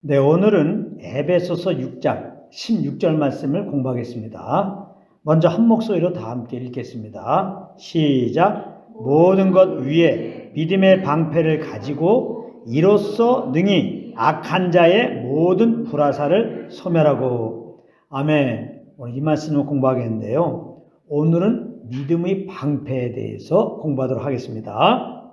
네, 오늘은 에베소서 6장 16절 말씀을 공부하겠습니다. 먼저 한 목소리로 다 함께 읽겠습니다. 시작. 모든 것 위에 믿음의 방패를 가지고 이로써 능히 악한 자의 모든 불화사를 소멸하고 아멘. 오늘 이 말씀을 공부하겠는데요. 오늘은 믿음의 방패에 대해서 공부하도록 하겠습니다.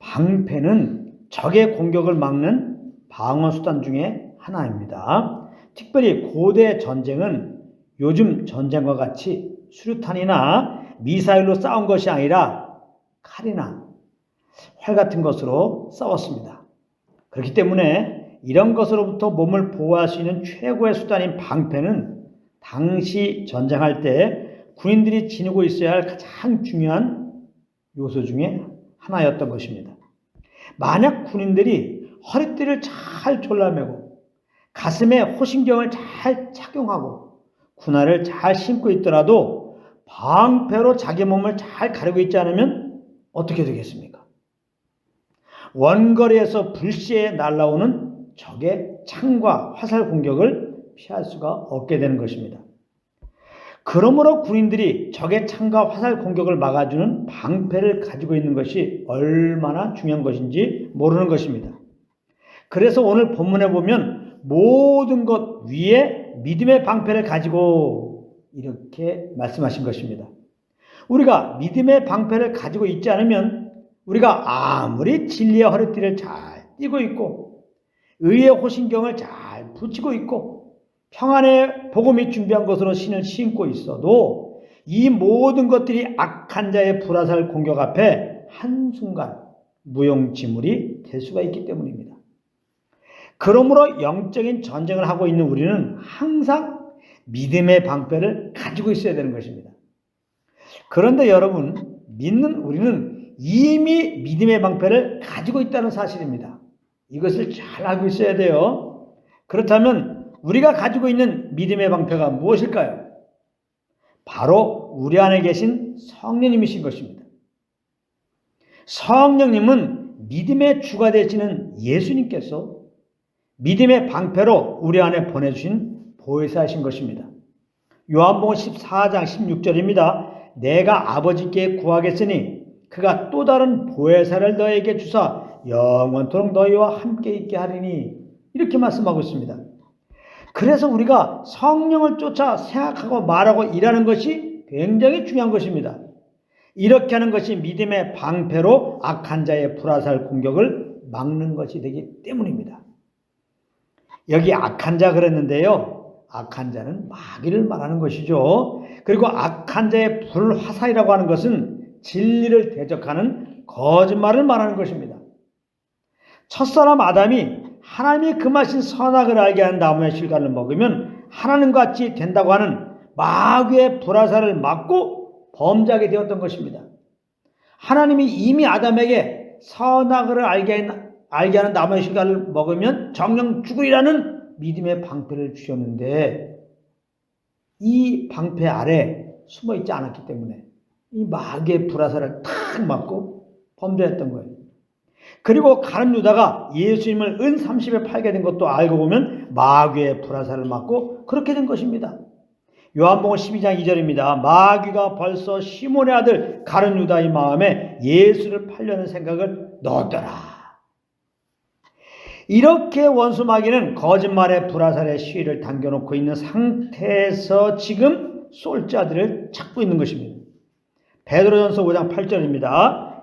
방패는 적의 공격을 막는 방어 수단 중에 하나입니다. 특별히 고대 전쟁은 요즘 전쟁과 같이 수류탄이나 미사일로 싸운 것이 아니라 칼이나 활 같은 것으로 싸웠습니다. 그렇기 때문에 이런 것으로부터 몸을 보호할 수 있는 최고의 수단인 방패는 당시 전쟁할 때 군인들이 지니고 있어야 할 가장 중요한 요소 중에 하나였던 것입니다. 만약 군인들이 허리띠를 잘 졸라매고 가슴에 호신경을 잘 착용하고 군화를 잘 신고 있더라도 방패로 자기 몸을 잘 가리고 있지 않으면 어떻게 되겠습니까? 원거리에서 불시에 날라오는 적의 창과 화살 공격을 피할 수가 없게 되는 것입니다. 그러므로 군인들이 적의 창과 화살 공격을 막아주는 방패를 가지고 있는 것이 얼마나 중요한 것인지 모르는 것입니다. 그래서 오늘 본문에 보면 모든 것 위에 믿음의 방패를 가지고 이렇게 말씀하신 것입니다. 우리가 믿음의 방패를 가지고 있지 않으면 우리가 아무리 진리의 허리띠를 잘 띠고 있고 의의 호신경을 잘 붙이고 있고 평안의 복음이 준비한 것으로 신을 신고 있어도 이 모든 것들이 악한 자의 불화살 공격 앞에 한순간 무용지물이 될 수가 있기 때문입니다. 그러므로 영적인 전쟁을 하고 있는 우리는 항상 믿음의 방패를 가지고 있어야 되는 것입니다. 그런데 여러분, 믿는 우리는 이미 믿음의 방패를 가지고 있다는 사실입니다. 이것을 잘 알고 있어야 돼요. 그렇다면 우리가 가지고 있는 믿음의 방패가 무엇일까요? 바로 우리 안에 계신 성령님이신 것입니다. 성령님은 믿음의 주가 되시는 예수님께서 믿음의 방패로 우리 안에 보내주신 보혜사이신 것입니다. 요한복음 14장 16절입니다. 내가 아버지께 구하겠으니 그가 또 다른 보혜사를 너에게 주사 영원토록 너희와 함께 있게 하리니 이렇게 말씀하고 있습니다. 그래서 우리가 성령을 쫓아 생각하고 말하고 일하는 것이 굉장히 중요한 것입니다. 이렇게 하는 것이 믿음의 방패로 악한 자의 불화살 공격을 막는 것이 되기 때문입니다. 여기 악한 자 그랬는데요. 악한 자는 마귀를 말하는 것이죠. 그리고 악한 자의 불화살이라고 하는 것은 진리를 대적하는 거짓말을 말하는 것입니다. 첫사람 아담이 하나님이 금하신 선악을 알게 한 나무의 실과를 먹으면 하나님 같이 된다고 하는 마귀의 불화살을 막고 범죄하게 되었던 것입니다. 하나님이 이미 아담에게 선악을 알게, 알게 하는 나무의 실과를 먹으면 정령 죽으리라는 믿음의 방패를 주셨는데 이 방패 아래 숨어 있지 않았기 때문에 이 마귀의 불화살을 탁 맞고 범죄했던 거예요. 그리고 가룟 유다가 예수님을 은 30에 팔게 된 것도 알고 보면 마귀의 불화살을 맞고 그렇게 된 것입니다. 요한복음 12장 2절입니다. 마귀가 벌써 시몬의 아들 가룟 유다의 마음에 예수를 팔려는 생각을 넣었더라. 이렇게 원수 마귀는 거짓말의 불화살의 시위를 당겨놓고 있는 상태에서 지금 쏠자들을 찾고 있는 것입니다. 베드로전서 5장 8절입니다.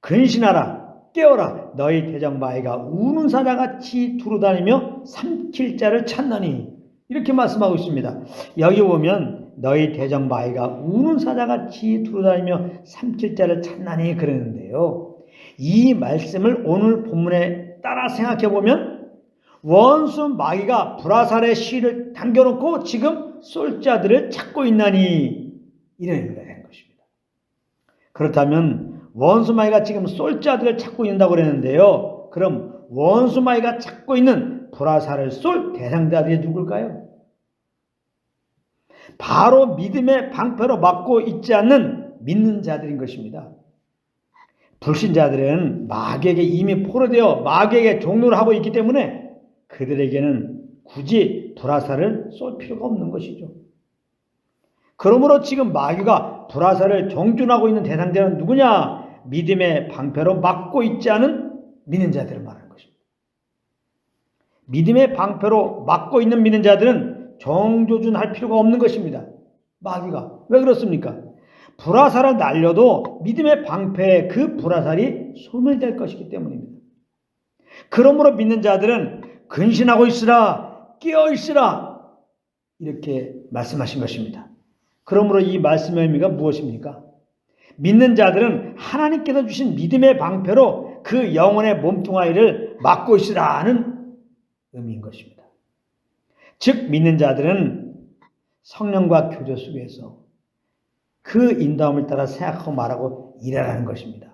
근신하라 깨어라 너희 대장 마이가 우는 사자같이 두루다니며 삼킬 자를 찾나니 이렇게 말씀하고 있습니다. 여기 보면 너희 대장 마이가 우는 사자같이 두루다니며 삼킬 자를 찾나니 그러는데요. 이 말씀을 오늘 본문에 따라 생각해 보면 원수 마귀가 불화살의 시를 당겨놓고 지금 쏠 자들을 찾고 있나니 이런 의미가 되는 것입니다. 그렇다면 원수 마귀가 지금 쏠 자들을 찾고 있다고 그랬는데요. 그럼 원수 마귀가 찾고 있는 불화살을 쏠 대상자들이 누굴까요? 바로 믿음의 방패로 막고 있지 않는 믿는 자들인 것입니다. 불신자들은 마귀에게 이미 포로되어 마귀에게 종로를 하고 있기 때문에 그들에게는 굳이 불화살을 쏠 필요가 없는 것이죠. 그러므로 지금 마귀가 불화살을 정준하고 있는 대상자는 누구냐? 믿음의 방패로 막고 있지 않은 믿는 자들을 말하는 것입니다. 믿음의 방패로 막고 있는 믿는 자들은 정조준할 필요가 없는 것입니다. 마귀가. 왜 그렇습니까? 불화살을 날려도 믿음의 방패에 그 불화살이 소멸될 것이기 때문입니다. 그러므로 믿는 자들은 근신하고 있으라, 깨어 있으라, 이렇게 말씀하신 것입니다. 그러므로 이 말씀의 의미가 무엇입니까? 믿는 자들은 하나님께서 주신 믿음의 방패로 그 영혼의 몸뚱아리를 막고 있으라는 의미인 것입니다. 즉, 믿는 자들은 성령과 교제 속에서 그 인도함을 따라 생각하고 말하고 일하라는 것입니다.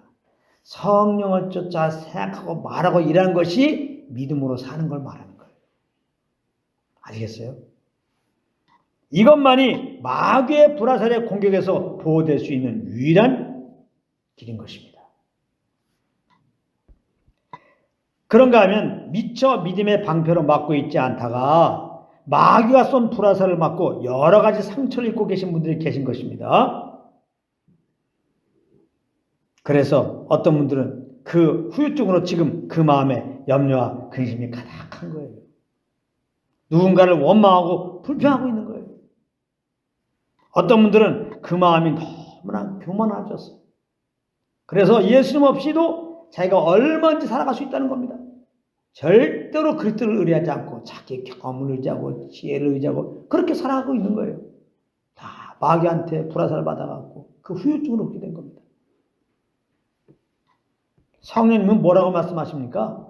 성령을 쫓아 생각하고 말하고 일하는 것이 믿음으로 사는 걸 말하는 거예요. 아시겠어요? 이것만이 마귀의 불화살의 공격에서 보호될 수 있는 유일한 길인 것입니다. 그런가 하면 미처 믿음의 방패로 막고 있지 않다가 마귀가 쏜 불화살을 맞고 여러 가지 상처를 입고 계신 분들이 계신 것입니다. 그래서 어떤 분들은 그 후유증으로 지금 그 마음에 염려와 근심이 가득한 거예요. 누군가를 원망하고 불평하고 있는 거예요. 어떤 분들은 그 마음이 너무나 교만하셨어요. 그래서 예수님 없이도 자기가 얼마든지 살아갈 수 있다는 겁니다. 절대로 그리스도를 의뢰하지 않고 자기 경험을 의지하고 지혜를 의지하고 그렇게 살아가고 있는 거예요. 다 마귀한테 불화살 받아갖고 그 후유증을 얻게 된 겁니다. 성령님은 뭐라고 말씀하십니까?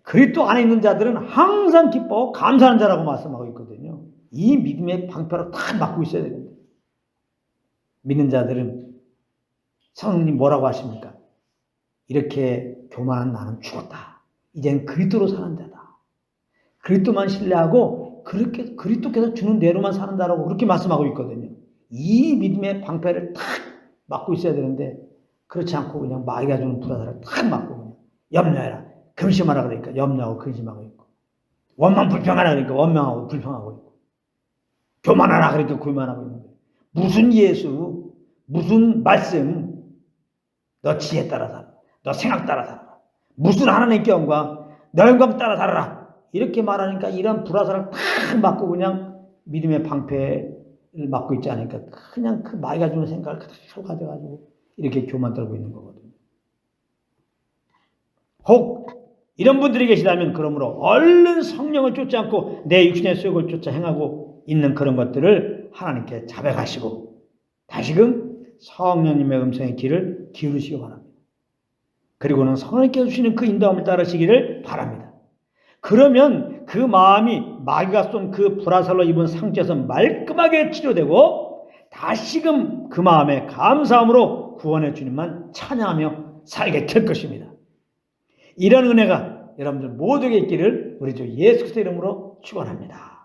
그리스도 안에 있는 자들은 항상 기뻐 감사하는 자라고 말씀하고 있거든요. 이 믿음의 방패로 다 막고 있어야 됩니다. 믿는 자들은 성령님 뭐라고 하십니까? 이렇게 교만한 나는 죽었다. 이젠 그리스도로 사는 자다. 그리스도만 신뢰하고 그렇게 그리스도께서 주는 대로만 사는 자라고 그렇게 말씀하고 있거든요. 이 믿음의 방패를 탁 막고 있어야 되는데 그렇지 않고 그냥 마귀가 주는 불화살을 탁 맞고 그냥 염려해라. 근심하라 그러니까 염려하고 근심하고 있고 원망 불평하라 그러니까 원망하고 불평하고 있고 교만하라 그러니까 교만하고 있는 거예요. 무슨 예수, 무슨 말씀, 너 지혜 따라 살아. 너 생각 따라 살아라. 무슨 하나님께 영광, 너 영광 따라 살아라. 이렇게 말하니까 이런 불화살을 탁 맞고 그냥 믿음의 방패를 막고 있지 않으니까 그냥 그 마귀가 주는 생각을 그대로 가져가지고 이렇게 교만 떨고 있는 거거든요. 혹 이런 분들이 계시다면 그러므로 얼른 성령을 쫓지 않고 내 육신의 수욕을 쫓아 행하고 있는 그런 것들을 하나님께 자백하시고 다시금 성령님의 음성의 길을 기울이시기 바랍니다. 그리고는 성령님께서 주시는 그 인도함을 따르시기를 바랍니다. 그러면 그 마음이 마귀가 쏜 그 불화살로 입은 상처에서 말끔하게 치료되고 다시금 그 마음에 감사함으로 구원의 주님만 찬양하며 살게 될 것입니다. 이런 은혜가 여러분들 모두에게 있기를 우리 주 예수 그리스도 이름으로 축원합니다.